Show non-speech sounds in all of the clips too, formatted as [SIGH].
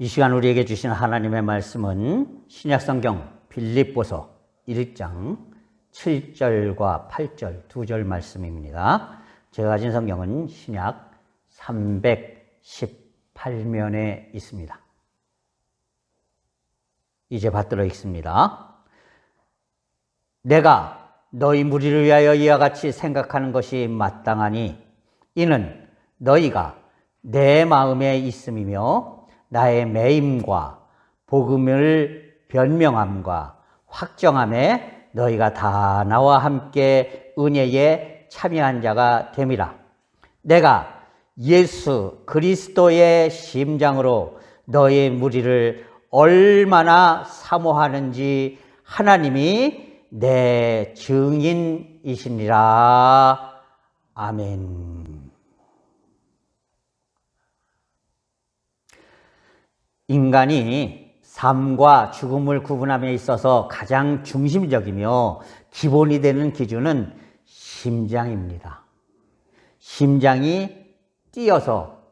이 시간 우리에게 주신 하나님의 말씀은 신약성경 빌립보서 1장 7절과 8절 두 절 말씀입니다. 제가 가진 성경은 신약 318면에 있습니다. 이제 받들어 읽습니다. 내가 너희 무리를 위하여 이와 같이 생각하는 것이 마땅하니 이는 너희가 내 마음에 있음이며 나의 매임과 복음을 변명함과 확정함에 너희가 다 나와 함께 은혜에 참여한 자가 됨이라. 내가 예수 그리스도의 심장으로 너희 무리를 얼마나 사모하는지 하나님이 내 증인이시니라. 아멘. 인간이 삶과 죽음을 구분함에 있어서 가장 중심적이며 기본이 되는 기준은 심장입니다. 심장이 뛰어서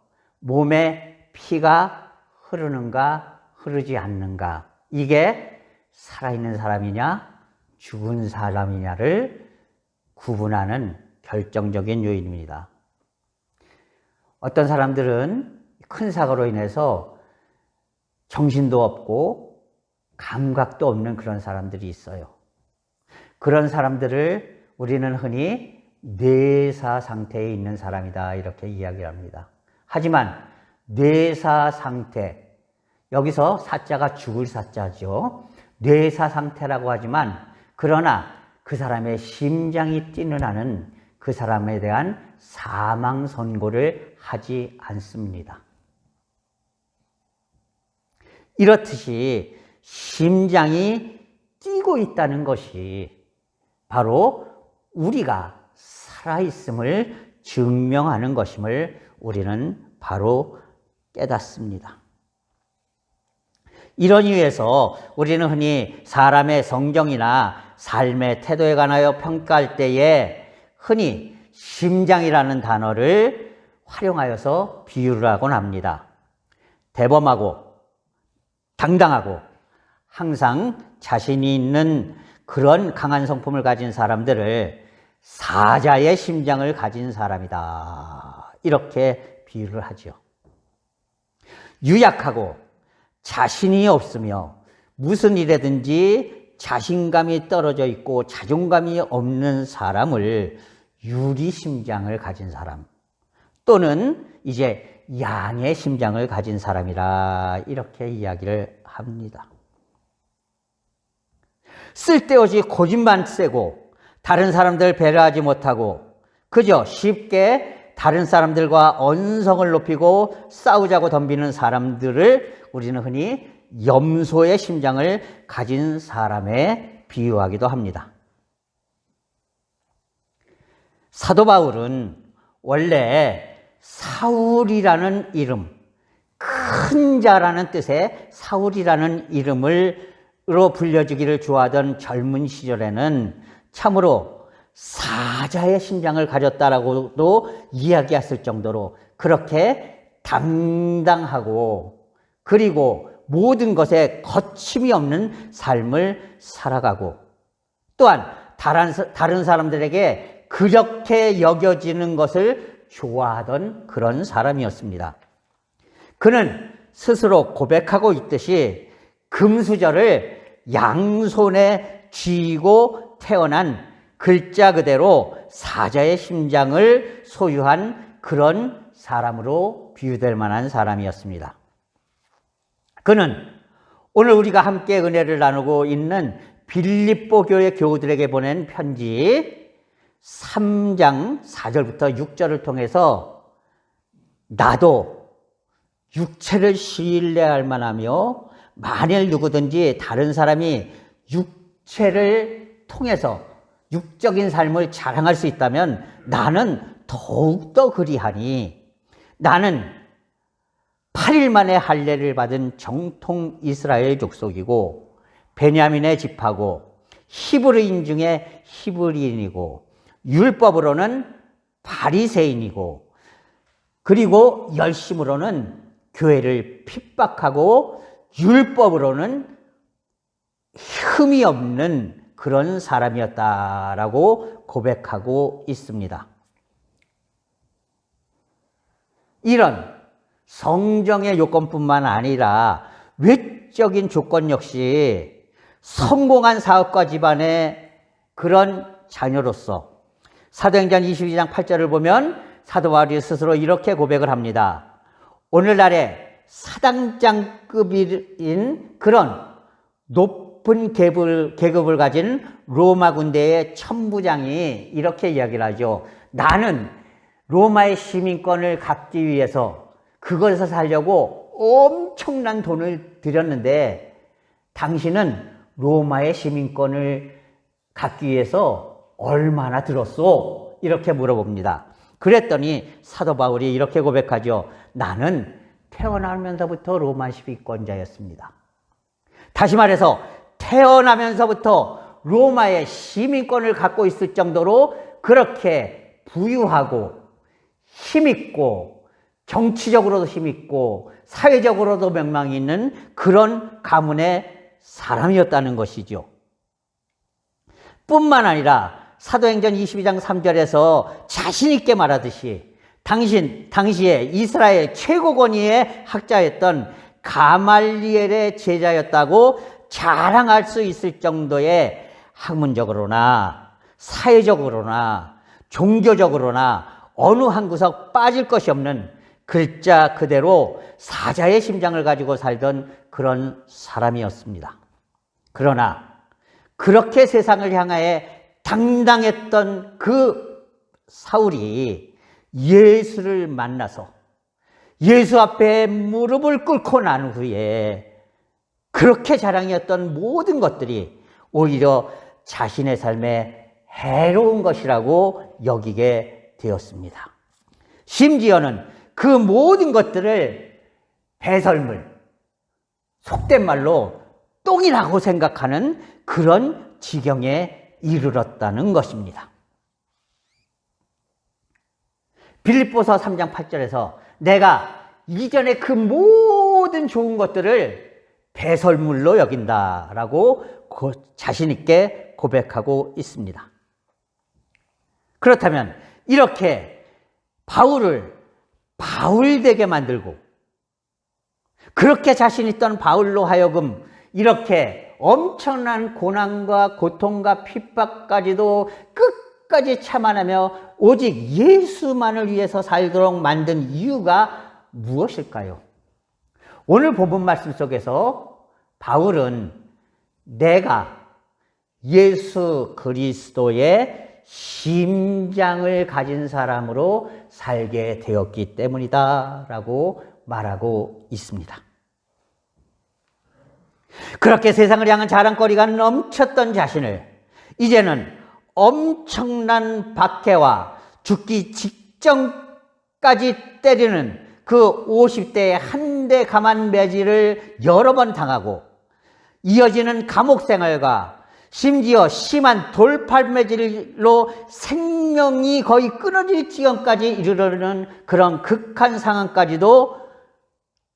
몸에 피가 흐르는가 흐르지 않는가 이게 살아있는 사람이냐 죽은 사람이냐를 구분하는 결정적인 요인입니다. 어떤 사람들은 큰 사고로 인해서 정신도 없고 감각도 없는 그런 사람들이 있어요. 그런 사람들을 우리는 흔히 뇌사 상태에 있는 사람이다 이렇게 이야기합니다. 하지만 뇌사 상태 여기서 사자가 죽을 사자죠. 뇌사 상태라고 하지만 그러나 그 사람의 심장이 뛰는 한은 그 사람에 대한 사망 선고를 하지 않습니다. 이렇듯이 심장이 뛰고 있다는 것이 바로 우리가 살아있음을 증명하는 것임을 우리는 바로 깨닫습니다. 이런 이유에서 우리는 흔히 사람의 성정이나 삶의 태도에 관하여 평가할 때에 흔히 심장이라는 단어를 활용하여서 비유를 하곤 합니다. 대범하고 당당하고 항상 자신이 있는 그런 강한 성품을 가진 사람들을 사자의 심장을 가진 사람이다. 이렇게 비유를 하죠. 유약하고 자신이 없으며 무슨 일에든지 자신감이 떨어져 있고 자존감이 없는 사람을 유리심장을 가진 사람 또는 이제 양의 심장을 가진 사람이라 이렇게 이야기를 합니다. 쓸데없이 고집만 세고 다른 사람들 배려하지 못하고 그저 쉽게 다른 사람들과 언성을 높이고 싸우자고 덤비는 사람들을 우리는 흔히 염소의 심장을 가진 사람에 비유하기도 합니다. 사도 바울은 원래 사울이라는 이름, 큰 자라는 뜻의 사울이라는 이름으로 불려지기를 좋아하던 젊은 시절에는 참으로 사자의 심장을 가졌다라고도 이야기했을 정도로 그렇게 당당하고 그리고 모든 것에 거침이 없는 삶을 살아가고 또한 다른 사람들에게 그렇게 여겨지는 것을 좋아하던 그런 사람이었습니다. 그는 스스로 고백하고 있듯이 금수저를 양손에 쥐고 태어난 글자 그대로 사자의 심장을 소유한 그런 사람으로 비유될 만한 사람이었습니다. 그는 오늘 우리가 함께 은혜를 나누고 있는 빌립보 교회 교우들에게 보낸 편지 3장 4절부터 6절을 통해서 나도 육체를 신뢰할 만하며 만일 누구든지 다른 사람이 육체를 통해서 육적인 삶을 자랑할 수 있다면 나는 더욱더 그리하니 나는 8일 만에 할례를 받은 정통 이스라엘 족속이고 베냐민의 집하고 히브리인 중에 히브리인이고 율법으로는 바리새인이고 그리고 열심으로는 교회를 핍박하고 율법으로는 흠이 없는 그런 사람이었다라고 고백하고 있습니다. 이런 성정의 요건뿐만 아니라 외적인 조건 역시 성공한 사업가 집안의 그런 자녀로서 사도행전 22장 8절을 보면 사도 바울이 스스로 이렇게 고백을 합니다. 오늘날의 사당장급인 그런 높은 계급을, 계급을 가진 로마 군대의 천부장이 이렇게 이야기를 하죠. 나는 로마의 시민권을 갖기 위해서 그것에서 살려고 엄청난 돈을 들였는데 당신은 로마의 시민권을 갖기 위해서 얼마나 들었소? 이렇게 물어봅니다. 그랬더니 사도 바울이 이렇게 고백하죠. 나는 태어나면서부터 로마 시민권자였습니다. 다시 말해서 태어나면서부터 로마의 시민권을 갖고 있을 정도로 그렇게 부유하고 힘있고 정치적으로도 힘있고 사회적으로도 명망이 있는 그런 가문의 사람이었다는 것이죠. 뿐만 아니라 사도행전 22장 3절에서 자신있게 말하듯이 당신, 당시에 이스라엘 최고 권위의 학자였던 가말리엘의 제자였다고 자랑할 수 있을 정도의 학문적으로나 사회적으로나 종교적으로나 어느 한 구석 빠질 것이 없는 글자 그대로 사자의 심장을 가지고 살던 그런 사람이었습니다. 그러나 그렇게 세상을 향하여 당당했던 그 사울이 예수를 만나서 예수 앞에 무릎을 꿇고 난 후에 그렇게 자랑이었던 모든 것들이 오히려 자신의 삶에 해로운 것이라고 여기게 되었습니다. 심지어는 그 모든 것들을 배설물, 속된 말로 똥이라고 생각하는 그런 지경에 이르렀다는 것입니다. 빌립보서 3장 8절에서 내가 이전에 그 모든 좋은 것들을 배설물로 여긴다라고 자신 있게 고백하고 있습니다. 그렇다면 이렇게 바울을 바울되게 만들고 그렇게 자신 있던 바울로 하여금 이렇게 엄청난 고난과 고통과 핍박까지도 끝까지 참아내며 오직 예수만을 위해서 살도록 만든 이유가 무엇일까요? 오늘 본문 말씀 속에서 바울은 내가 예수 그리스도의 심장을 가진 사람으로 살게 되었기 때문이다 라고 말하고 있습니다. 그렇게 세상을 향한 자랑거리가 넘쳤던 자신을 이제는 엄청난 박해와 죽기 직전까지 때리는 그 50대의 한 대 가만 매질을 여러 번 당하고 이어지는 감옥 생활과 심지어 심한 돌팔 매질로 생명이 거의 끊어질 지경까지 이르르는 그런 극한 상황까지도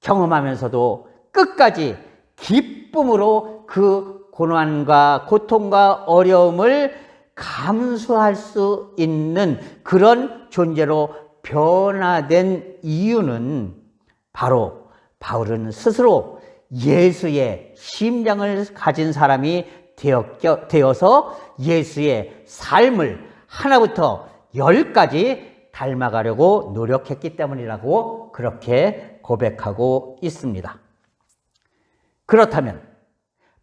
경험하면서도 끝까지 기쁨으로 그 고난과 고통과 어려움을 감수할 수 있는 그런 존재로 변화된 이유는 바로 바울은 스스로 예수의 심장을 가진 사람이 되어서 예수의 삶을 하나부터 열까지 닮아가려고 노력했기 때문이라고 그렇게 고백하고 있습니다. 그렇다면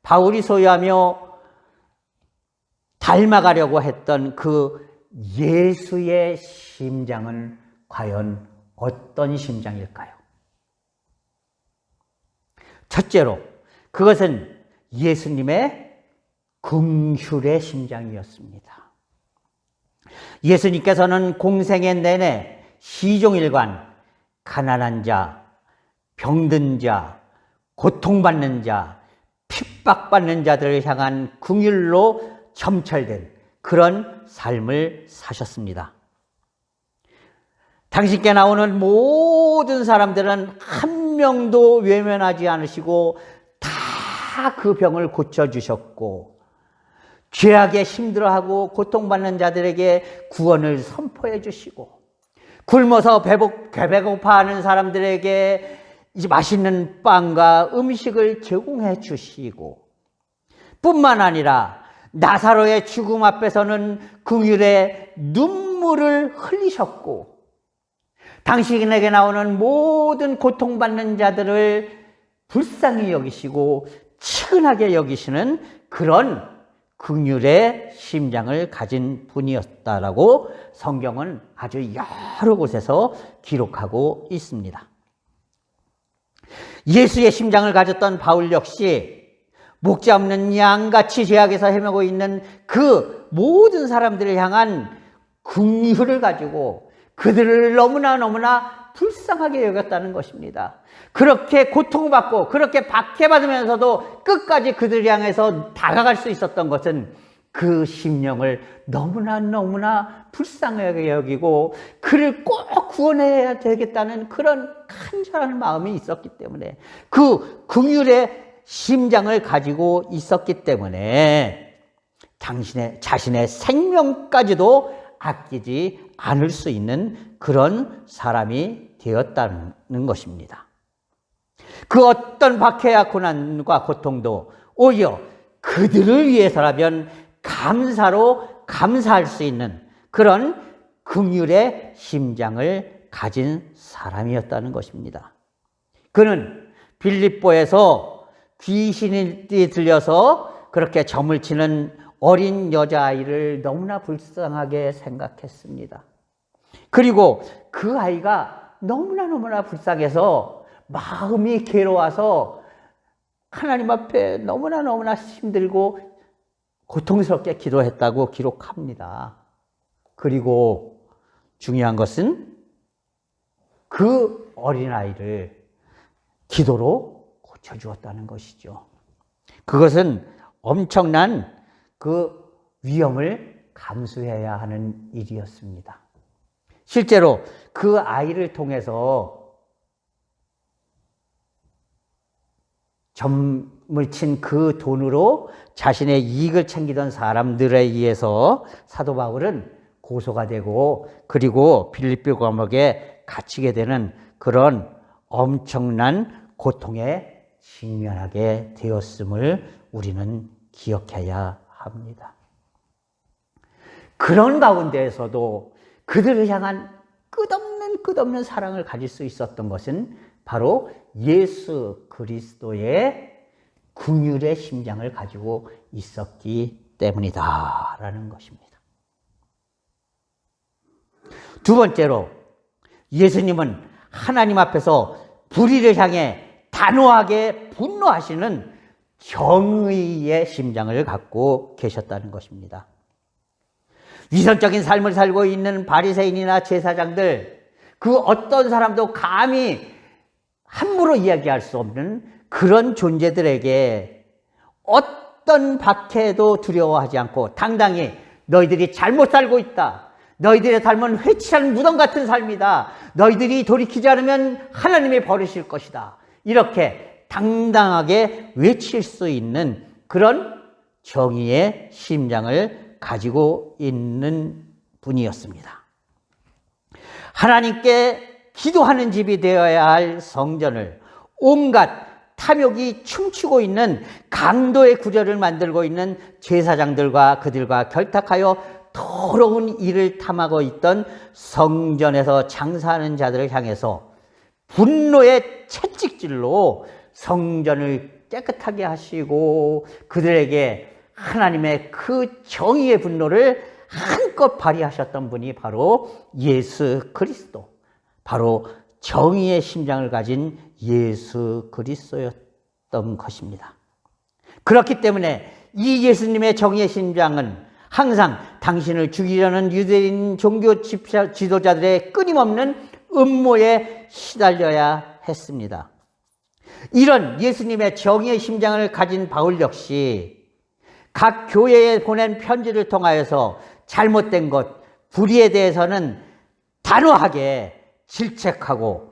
바울이 소유하며 닮아가려고 했던 그 예수의 심장은 과연 어떤 심장일까요? 첫째로 그것은 예수님의 긍휼의 심장이었습니다. 예수님께서는 공생의 내내 시종일관 가난한 자, 병든 자, 고통받는 자, 핍박받는 자들을 향한 궁율로 점철된 그런 삶을 사셨습니다. 당신께 나오는 모든 사람들은 한 명도 외면하지 않으시고 다 그 병을 고쳐주셨고 죄악에 힘들어하고 고통받는 자들에게 구원을 선포해 주시고 굶어서 배복, 배고파하는 사람들에게 이제 맛있는 빵과 음식을 제공해 주시고 뿐만 아니라 나사로의 죽음 앞에서는 긍휼의 눈물을 흘리셨고 당신에게 나오는 모든 고통받는 자들을 불쌍히 여기시고 측은하게 여기시는 그런 긍휼의 심장을 가진 분이었다라고 성경은 아주 여러 곳에서 기록하고 있습니다. 예수의 심장을 가졌던 바울 역시 목자 없는 양같이 죄악에서 헤매고 있는 그 모든 사람들을 향한 긍휼을 가지고 그들을 너무나 너무나 불쌍하게 여겼다는 것입니다. 그렇게 고통받고 그렇게 박해받으면서도 끝까지 그들 향해서 다가갈 수 있었던 것은 그 심령을 너무나 너무나 불쌍하게 여기고 그를 꼭 구원해야 되겠다는 그런 간절한 마음이 있었기 때문에 그 긍휼의 심장을 가지고 있었기 때문에 당신의 자신의 생명까지도 아끼지 않을 수 있는 그런 사람이 되었다는 것입니다. 그 어떤 박해와 고난과 고통도 오히려 그들을 위해서라면 감사로 감사할 수 있는 그런 긍휼의 심장을 가진 사람이었다는 것입니다. 그는 빌립보에서 귀신이 들려서 그렇게 점을 치는 어린 여자아이를 너무나 불쌍하게 생각했습니다. 그리고 그 아이가 너무나 너무나 불쌍해서 마음이 괴로워서 하나님 앞에 너무나 너무나 힘들고 고통스럽게 기도했다고 기록합니다. 그리고 중요한 것은 그 어린아이를 기도로 고쳐주었다는 것이죠. 그것은 엄청난 그 위험을 감수해야 하는 일이었습니다. 실제로 그 아이를 통해서 점 을친그 돈으로 자신의 이익을 챙기던 사람들에 의해서 사도 바울은 고소가 되고 그리고 빌립비 감옥에 갇히게 되는 그런 엄청난 고통에 직면하게 되었음을 우리는 기억해야 합니다. 그런 가운데에서도 그들을 향한 끝없는 끝없는 사랑을 가질 수 있었던 것은 바로 예수 그리스도의 궁율의 심장을 가지고 있었기 때문이다라는 것입니다. 두 번째로 예수님은 하나님 앞에서 불의를 향해 단호하게 분노하시는 정의의 심장을 갖고 계셨다는 것입니다. 위선적인 삶을 살고 있는 바리새인이나 제사장들 그 어떤 사람도 감히 함부로 이야기할 수 없는 그런 존재들에게 어떤 박해도 두려워하지 않고 당당히 너희들이 잘못 살고 있다. 너희들의 삶은 회치한 무덤 같은 삶이다. 너희들이 돌이키지 않으면 하나님이 버리실 것이다. 이렇게 당당하게 외칠 수 있는 그런 정의의 심장을 가지고 있는 분이었습니다. 하나님께 기도하는 집이 되어야 할 성전을 온갖 탐욕이 춤추고 있는 강도의 구절을 만들고 있는 제사장들과 그들과 결탁하여 더러운 일을 탐하고 있던 성전에서 장사하는 자들을 향해서 분노의 채찍질로 성전을 깨끗하게 하시고 그들에게 하나님의 그 정의의 분노를 한껏 발휘하셨던 분이 바로 예수 그리스도. 바로 정의의 심장을 가진 예수 그리스도였던 것입니다. 그렇기 때문에 이 예수님의 정의의 심장은 항상 당신을 죽이려는 유대인 종교 지도자들의 끊임없는 음모에 시달려야 했습니다. 이런 예수님의 정의의 심장을 가진 바울 역시 각 교회에 보낸 편지를 통하여서 잘못된 것, 불의에 대해서는 단호하게 질책하고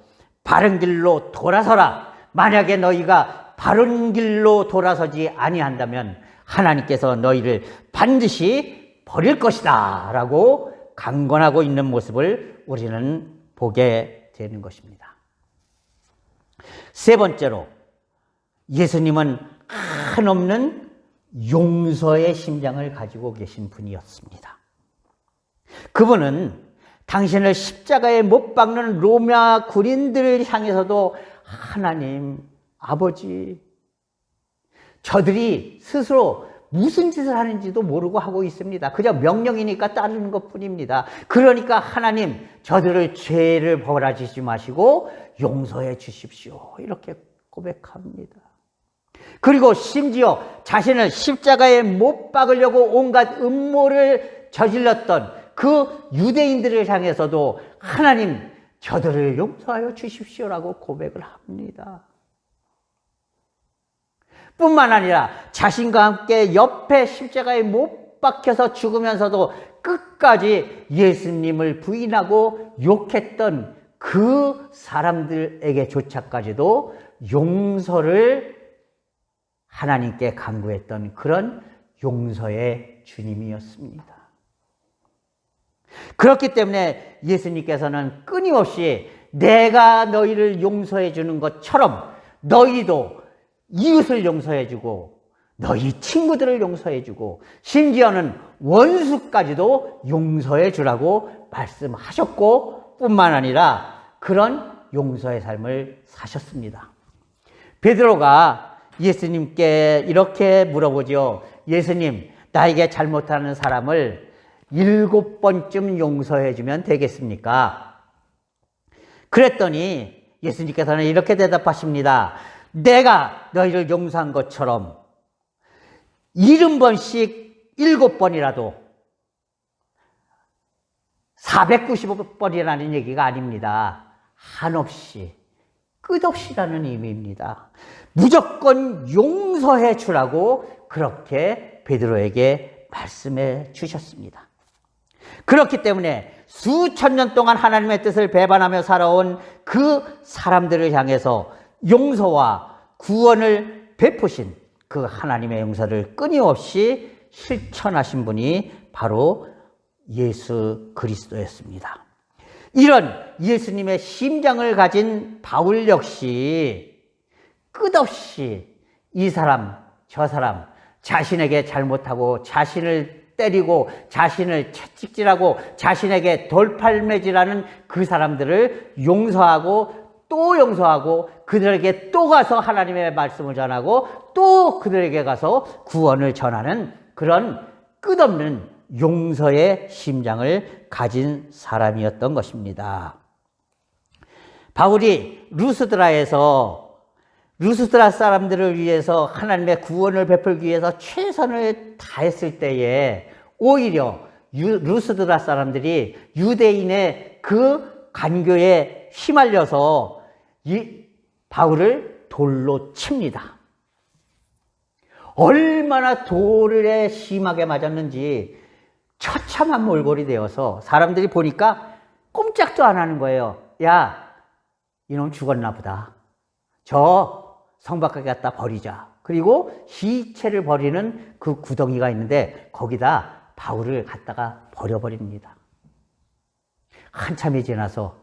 바른 길로 돌아서라. 만약에 너희가 바른 길로 돌아서지 아니한다면 하나님께서 너희를 반드시 버릴 것이다. 라고 강권하고 있는 모습을 우리는 보게 되는 것입니다. 세 번째로 예수님은 한없는 용서의 심장을 가지고 계신 분이었습니다. 그분은 당신을 십자가에 못 박는 로마 군인들을 향해서도 하나님, 아버지, 저들이 스스로 무슨 짓을 하는지도 모르고 하고 있습니다. 그저 명령이니까 따르는 것 뿐입니다. 그러니까 하나님, 저들을 죄를 벌하시지 마시고 용서해 주십시오. 이렇게 고백합니다. 그리고 심지어 자신을 십자가에 못 박으려고 온갖 음모를 저질렀던 그 유대인들을 향해서도 하나님 저들을 용서하여 주십시오라고 고백을 합니다. 뿐만 아니라 자신과 함께 옆에 십자가에 못 박혀서 죽으면서도 끝까지 예수님을 부인하고 욕했던 그 사람들에게조차까지도 용서를 하나님께 강구했던 그런 용서의 주님이었습니다. 그렇기 때문에 예수님께서는 끊임없이 내가 너희를 용서해 주는 것처럼 너희도 이웃을 용서해 주고 너희 친구들을 용서해 주고 심지어는 원수까지도 용서해 주라고 말씀하셨고 뿐만 아니라 그런 용서의 삶을 사셨습니다. 베드로가 예수님께 이렇게 물어보죠. 예수님, 나에게 잘못하는 사람을 일곱 번쯤 용서해 주면 되겠습니까? 그랬더니 예수님께서는 이렇게 대답하십니다. 내가 너희를 용서한 것처럼 일흔 번씩 일곱 번이라도 495번이라는 얘기가 아닙니다. 한없이, 끝없이라는 의미입니다. 무조건 용서해 주라고 그렇게 베드로에게 말씀해 주셨습니다. 그렇기 때문에 수천 년 동안 하나님의 뜻을 배반하며 살아온 그 사람들을 향해서 용서와 구원을 베푸신 그 하나님의 용서를 끊임없이 실천하신 분이 바로 예수 그리스도였습니다. 이런 예수님의 심장을 가진 바울 역시 끝없이 이 사람, 저 사람, 자신에게 잘못하고 자신을 때리고 자신을 채찍질하고 자신에게 돌팔매질하는 그 사람들을 용서하고 또 용서하고 그들에게 또 가서 하나님의 말씀을 전하고 또 그들에게 가서 구원을 전하는 그런 끝없는 용서의 심장을 가진 사람이었던 것입니다. 바울이 루스드라에서 루스드라 사람들을 위해서 하나님의 구원을 베풀기 위해서 최선을 다했을 때에 오히려 유, 루스드라 사람들이 유대인의 그 간교에 휘말려서 이 바울을 돌로 칩니다. 얼마나 돌에 심하게 맞았는지 처참한 몰골이 되어서 사람들이 보니까 꼼짝도 안 하는 거예요. 야, 이놈 죽었나 보다. 저 성 밖에 갖다 버리자. 그리고 시체를 버리는 그 구덩이가 있는데 거기다 바울을 갖다가 버려버립니다. 한참이 지나서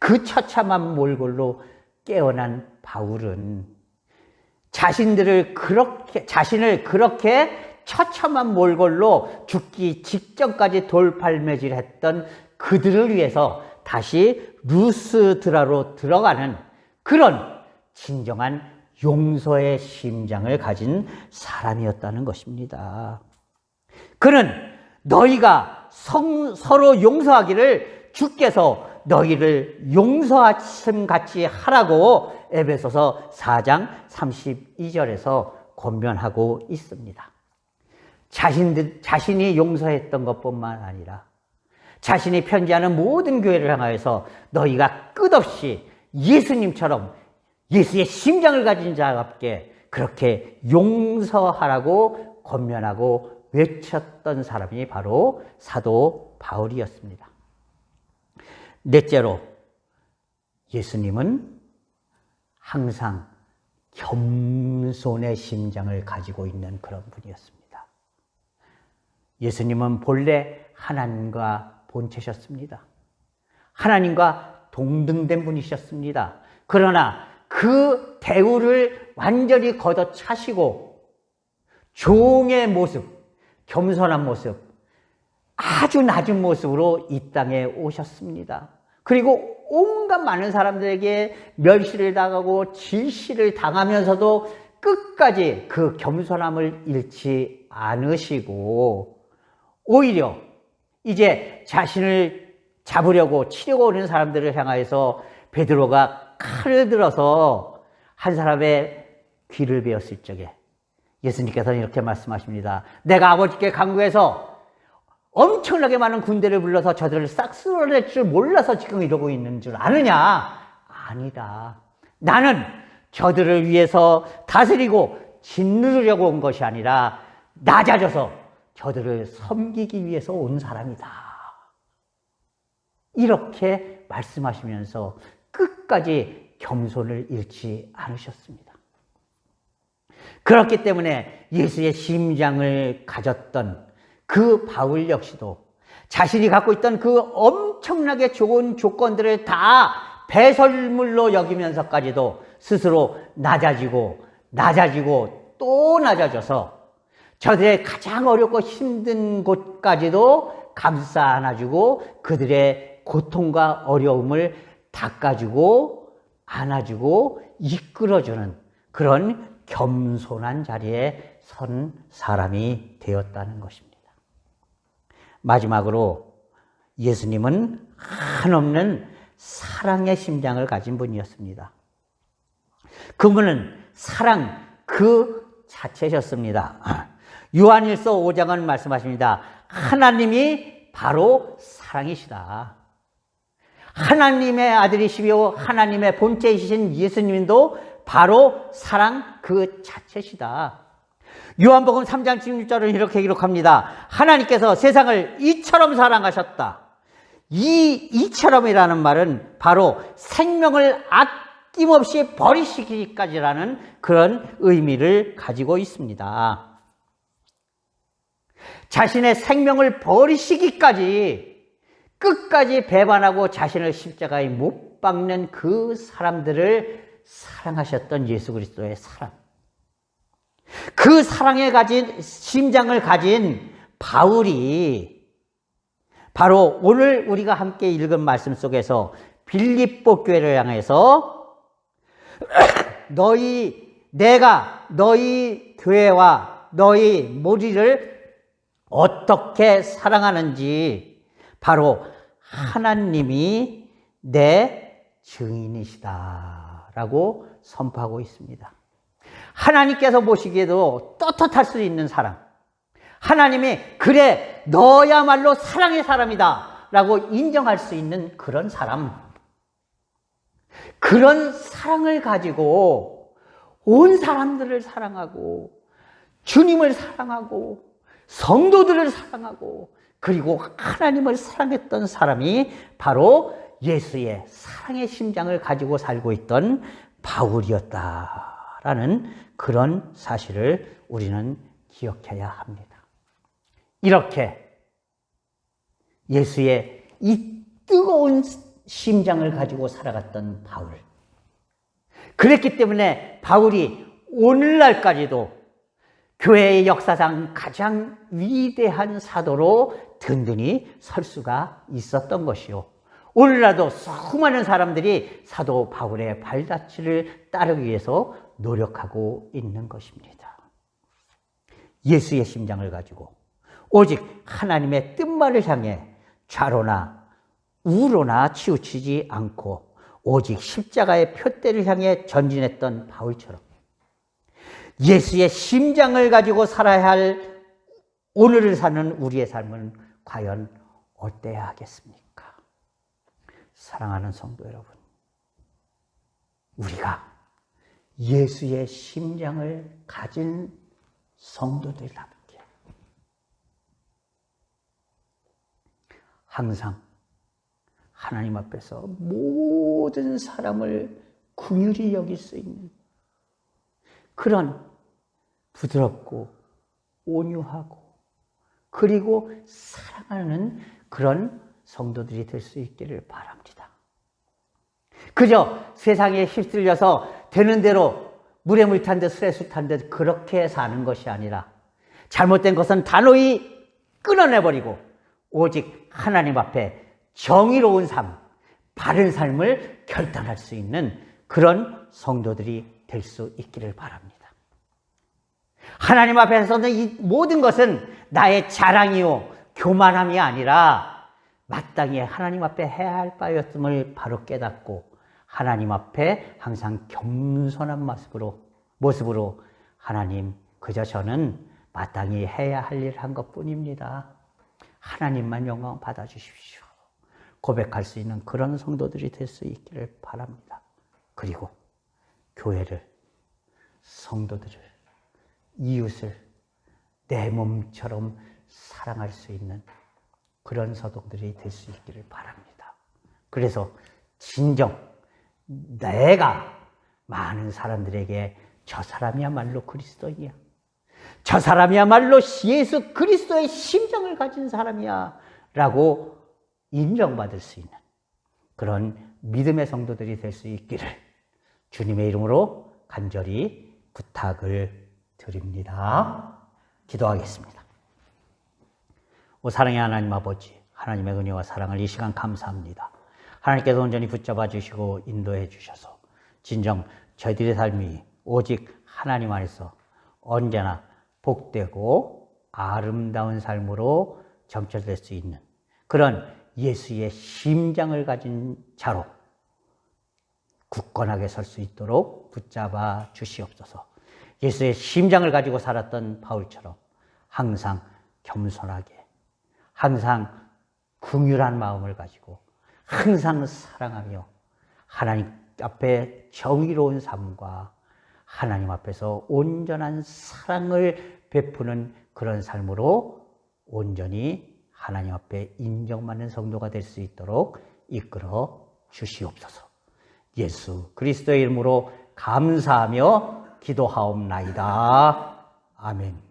그 처참한 몰골로 깨어난 바울은 자신들을 그렇게, 자신을 그렇게 처참한 몰골로 죽기 직전까지 돌팔매질 했던 그들을 위해서 다시 루스드라로 들어가는 그런 진정한 용서의 심장을 가진 사람이었다는 것입니다. 그는 너희가 성, 서로 용서하기를 주께서 너희를 용서하심 같이 하라고 에베소서 4장 32절에서 권면하고 있습니다. 자신들, 자신이 용서했던 것뿐만 아니라 자신이 편지하는 모든 교회를 향하여서 너희가 끝없이 예수님처럼 예수의 심장을 가진 자답게 그렇게 용서하라고 권면하고 외쳤던 사람이 바로 사도 바울이었습니다. 넷째로 예수님은 항상 겸손의 심장을 가지고 있는 그런 분이었습니다. 예수님은 본래 하나님과 본체셨습니다. 하나님과 동등된 분이셨습니다. 그러나 그 대우를 완전히 걷어 차시고 종의 모습, 겸손한 모습, 아주 낮은 모습으로 이 땅에 오셨습니다. 그리고 온갖 많은 사람들에게 멸시를 당하고 질시를 당하면서도 끝까지 그 겸손함을 잃지 않으시고 오히려 이제 자신을 잡으려고 치려고 오는 사람들을 향하여서 베드로가 칼을 들어서 한 사람의 귀를 베었을 적에 예수님께서는 이렇게 말씀하십니다. 내가 아버지께 강구해서 엄청나게 많은 군대를 불러서 저들을 싹 쓸어낼 줄 몰라서 지금 이러고 있는 줄 아느냐? 아니다. 나는 저들을 위해서 다스리고 짓누르려고 온 것이 아니라 낮아져서 저들을 섬기기 위해서 온 사람이다. 이렇게 말씀하시면서 끝까지 겸손을 잃지 않으셨습니다. 그렇기 때문에 예수의 심장을 가졌던 그 바울 역시도 자신이 갖고 있던 그 엄청나게 좋은 조건들을 다 배설물로 여기면서까지도 스스로 낮아지고 낮아지고 또 낮아져서 저들의 가장 어렵고 힘든 곳까지도 감싸 안아주고 그들의 고통과 어려움을 닦아주고 안아주고 이끌어주는 그런 겸손한 자리에 선 사람이 되었다는 것입니다. 마지막으로 예수님은 한없는 사랑의 심장을 가진 분이었습니다. 그분은 사랑 그 자체셨습니다. 요한일서 5장은 말씀하십니다. 하나님이 바로 사랑이시다. 하나님의 아들이시며 하나님의 본체이신 예수님도 바로 사랑 그 자체시다. 요한복음 3장 16절은 이렇게 기록합니다. 하나님께서 세상을 이처럼 사랑하셨다. 이 이처럼이라는 말은 바로 생명을 아낌없이 버리시기까지라는 그런 의미를 가지고 있습니다. 자신의 생명을 버리시기까지 끝까지 배반하고 자신을 십자가에 못 박는 그 사람들을 사랑하셨던 예수 그리스도의 사랑. 그 사랑에 가진 심장을 가진 바울이 바로 오늘 우리가 함께 읽은 말씀 속에서 빌립보 교회를 향해서 [CLEARS THROAT] 너희 내가 너희 교회와 너희 모리를 어떻게 사랑하는지 바로 하나님이 내 증인이시다 라고 선포하고 있습니다. 하나님께서 보시기에도 떳떳할 수 있는 사람. 하나님이 그래 너야말로 사랑의 사람이다 라고 인정할 수 있는 그런 사람. 그런 사랑을 가지고 온 사람들을 사랑하고 주님을 사랑하고 성도들을 사랑하고 그리고 하나님을 사랑했던 사람이 바로 예수의 사랑의 심장을 가지고 살고 있던 바울이었다라는 그런 사실을 우리는 기억해야 합니다. 이렇게 예수의 이 뜨거운 심장을 가지고 살아갔던 바울. 그랬기 때문에 바울이 오늘날까지도 교회의 역사상 가장 위대한 사도로 든든히 설 수가 있었던 것이요. 오늘날도 수많은 사람들이 사도 바울의 발자취를 따르기 위해서 노력하고 있는 것입니다. 예수의 심장을 가지고 오직 하나님의 뜻만을 향해 좌로나 우로나 치우치지 않고 오직 십자가의 표대를 향해 전진했던 바울처럼 예수의 심장을 가지고 살아야 할 오늘을 사는 우리의 삶은 과연 어때야 하겠습니까? 사랑하는 성도 여러분, 우리가 예수의 심장을 가진 성도들답게 항상 하나님 앞에서 모든 사람을 긍휼히 여길 수 있는 그런 부드럽고 온유하고 그리고 사랑하는 그런 성도들이 될 수 있기를 바랍니다. 그저 세상에 휩쓸려서 되는 대로 물에 물 탄 듯 술에 술 탄 듯 그렇게 사는 것이 아니라 잘못된 것은 단호히 끊어내버리고 오직 하나님 앞에 정의로운 삶, 바른 삶을 결단할 수 있는 그런 성도들이 될 수 있기를 바랍니다. 하나님 앞에서는 이 모든 것은 나의 자랑이요, 교만함이 아니라 마땅히 하나님 앞에 해야 할 바였음을 바로 깨닫고 하나님 앞에 항상 겸손한 모습으로, 모습으로 하나님, 그저 저는 마땅히 해야 할 일 한 것 뿐입니다. 하나님만 영광 받아주십시오. 고백할 수 있는 그런 성도들이 될 수 있기를 바랍니다. 그리고 교회를, 성도들을, 이웃을 내 몸처럼 사랑할 수 있는 그런 서동들이 될 수 있기를 바랍니다. 그래서 진정 내가 많은 사람들에게 저 사람이야말로 그리스도이야. 저 사람이야말로 예수 그리스도의 심정을 가진 사람이야. 라고 인정받을 수 있는 그런 믿음의 성도들이 될 수 있기를 주님의 이름으로 간절히 부탁을 드립니다. 기도하겠습니다. 오 사랑의 하나님 아버지, 하나님의 은혜와 사랑을 이 시간 감사합니다. 하나님께서 온전히 붙잡아 주시고 인도해 주셔서 진정 저희들의 삶이 오직 하나님 안에서 언제나 복되고 아름다운 삶으로 점철될 수 있는 그런 예수의 심장을 가진 자로 굳건하게 설 수 있도록 붙잡아 주시옵소서. 예수의 심장을 가지고 살았던 바울처럼 항상 겸손하게, 항상 긍휼한 마음을 가지고 항상 사랑하며 하나님 앞에 정의로운 삶과 하나님 앞에서 온전한 사랑을 베푸는 그런 삶으로 온전히 하나님 앞에 인정받는 성도가 될 수 있도록 이끌어 주시옵소서. 예수 그리스도의 이름으로 감사하며 기도하옵나이다. 아멘.